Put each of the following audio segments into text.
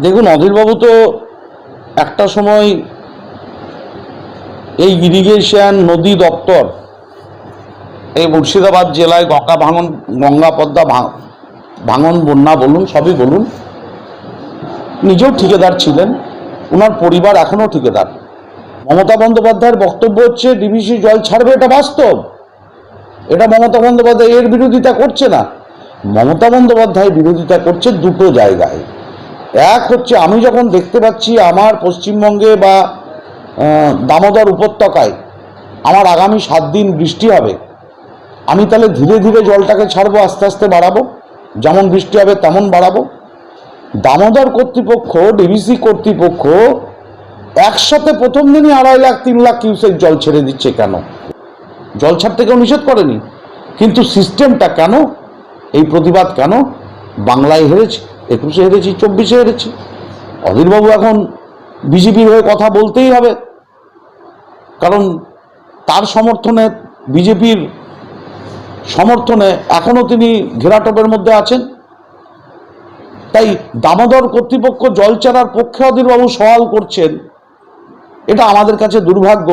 দেখুন, অধীরবাবু তো একটা সময় এই ইরিগেশন নদী দপ্তর এই মুর্শিদাবাদ জেলায় গঙ্গা ভাঙন, গঙ্গা পদ্মা ভাঙন, বন্যা বলুন, সবই বলুন, নিজেও ঠিকাদার ছিলেন। ওনার পরিবার এখনও ঠিকাদার। মমতা বন্দ্যোপাধ্যায়ের বক্তব্য হচ্ছে, ডিবিসি জল ছাড়বে, এটা বাস্তব। এটা মমতা বন্দ্যোপাধ্যায়, এর বিরোধিতা করছে না। মমতা বন্দ্যোপাধ্যায় বিরোধিতা করছে দুটো জায়গায়। এক হচ্ছে আমি যখন দেখতে পাচ্ছি আমার পশ্চিমবঙ্গে বা দামোদর উপত্যকায় আমার আগামী সাত দিন বৃষ্টি হবে, আমি তাহলে ধীরে ধীরে জলটাকে ছাড়বো, আস্তে আস্তে বাড়াবো, যেমন বৃষ্টি হবে তেমন বাড়াবো। দামোদর কর্তৃপক্ষ ডিভিসি কর্তৃপক্ষ একসাথে প্রথম দিনই আড়াই লাখ, তিন লাখ কিউসেক জল ছেড়ে দিচ্ছে কেন? জল ছাড়তে কেউ নিষেধ করেনি। কিন্তু সিস্টেমটা কেন? এই প্রতিবাদ কেন? বাংলায় হেরেছি। একুশে হেরেছি, চব্বিশে হেরেছি। অধীরবাবু এখন বিজেপির হয়ে কথা বলতেই হবে। কারণ তার সমর্থনে, বিজেপির সমর্থনে এখনও তিনি ঘেরাটোপের মধ্যে আছেন। তাই দামোদর কর্তৃপক্ষ জল ছাড়ার পক্ষে অধীরবাবু সওয়াল করছেন, এটা আমাদের কাছে দুর্ভাগ্য।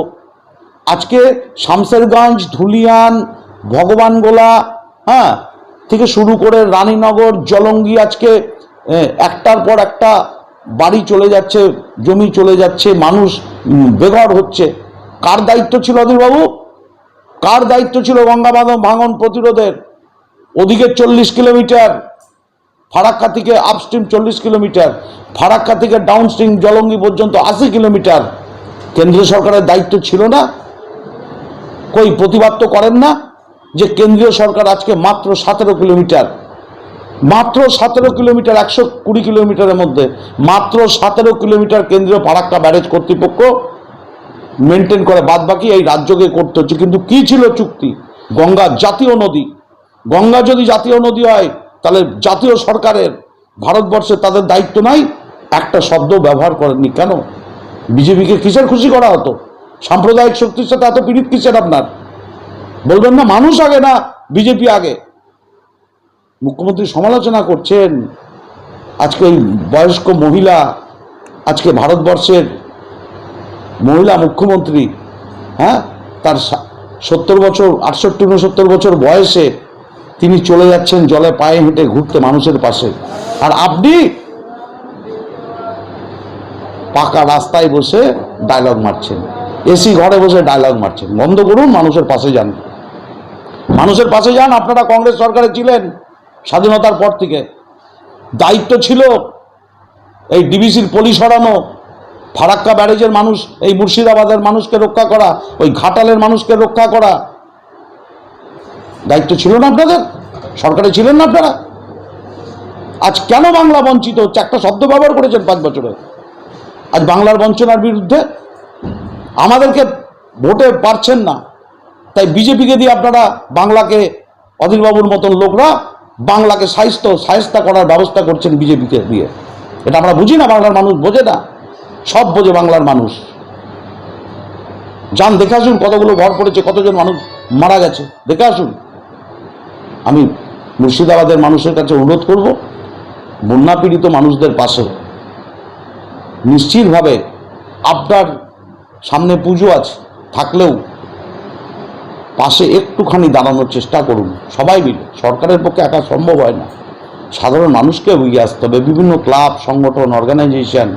আজকে শামসেরগঞ্জ ধুলিয়ান, ভগবানগোলা হ্যাঁ থেকে শুরু করে রানীনগর, জলঙ্গি আজকে একটার পর একটা বাড়ি চলে যাচ্ছে, জমি চলে যাচ্ছে, মানুষ বেঘর হচ্ছে। কার দায়িত্ব ছিল অধীরবাবু? কার দায়িত্ব ছিল গঙ্গা ভাঙন প্রতিরোধের? ওদিকে চল্লিশ কিলোমিটার, ফারাক্কা থেকে আপস্ট্রিম চল্লিশ কিলোমিটার, ফারাক্কা থেকে ডাউনস্ট্রিম জলঙ্গি পর্যন্ত আশি কিলোমিটার। কেন্দ্রীয় সরকারের দায়িত্ব ছিল না? কই, প্রতিবাদ তো করেন না যে কেন্দ্রীয় সরকার আজকে মাত্র সতেরো কিলোমিটার। মাত্র সতেরো কিলোমিটার, একশো কুড়ি কিলোমিটারের মধ্যে, মাত্র সতেরো কিলোমিটার কেন্দ্রীয় ফারাক্কা ব্যারেজ কর্তৃপক্ষ মেনটেন করে। বাদ বাকি এই রাজ্যকে করতে হচ্ছে। কিন্তু কি ছিল চুক্তি? গঙ্গা জাতীয় নদী। গঙ্গা যদি জাতীয় নদী হয়, তাহলে জাতীয় সরকারের, ভারতবর্ষে তাদের দায়িত্ব নাই। একটা শব্দ ব্যবহার করেননি। কেন? বিজেপিকে কিসের খুশি করা হতো? সাম্প্রদায়িক শক্তির সাথে এত পীড়িত কিসের আপনার? বলবেন না, মানুষ আগে না, বিজেপি আগে। মুখ্যমন্ত্রী সমালোচনা করছেন, আজকে বয়স্ক মহিলা, আজকে ভারতবর্ষের মহিলা মুখ্যমন্ত্রী হ্যাঁ তার সত্তর বছর, আটষট্টি, উনসত্তর বছর বয়সে তিনি চলে যাচ্ছেন জলে পায়ে হেঁটে ঘুরতে মানুষের পাশে। আর আপনি পাকা রাস্তায় বসে ডায়লগ মারছেন, এসি ঘরে বসে ডায়লগ মারছেন, বন্ধ করুন, মানুষের পাশে যান। মানুষের পাশে যান, আপনারা কংগ্রেস সরকারে ছিলেন। স্বাধীনতার পর থেকে দায়িত্ব ছিল এই ডিবিসির পলি সরানো ফারাক্কা ব্যারেজের মানুষ, এই মুর্শিদাবাদের মানুষকে রক্ষা করা, ওই ঘাটালের মানুষকে রক্ষা করা। দায়িত্ব ছিল না আপনাদের? সরকারে ছিলেন না আপনারা? আজ কেন বাংলা বঞ্চিত হচ্ছে? একটা শব্দ ব্যবহার করেছেন পাঁচ বছরে। আজ বাংলার বঞ্চনার বিরুদ্ধে আমাদেরকে ভোটে পারছেন না। তাই বিজেপিকে দিয়ে আপনারা বাংলাকে অধীরবাবুর মতন লোকরা বাংলাকে সাহিত্য সাহিস্তা করার ব্যবস্থা করছেন বিজেপিকে দিয়ে। এটা আমরা বুঝি না, বাংলার মানুষ বোঝে না। সব বোঝে বাংলার মানুষ। যান, দেখে আসুন কতগুলো ঘর পড়েছে, কতজন মানুষ মারা গেছে। দেখে আসুন। আমি মুর্শিদাবাদের মানুষের কাছে অনুরোধ করব, বন্যা পীড়িত মানুষদের পাশে। নিশ্চিতভাবে আপনার সামনে পুজো আছে, থাকলেও পাশে একটুখানি দাঁড়ানোর চেষ্টা করুন। সবাই মিলে। সরকারের পক্ষে একা সম্ভব হয় না। সাধারণ মানুষকে এগিয়ে আসতে হবে। বিভিন্ন ক্লাব, সংগঠন অর্গানাইজেশন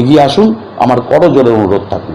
এগিয়ে আসুন। আমার করজোরে অনুরোধ থাকল।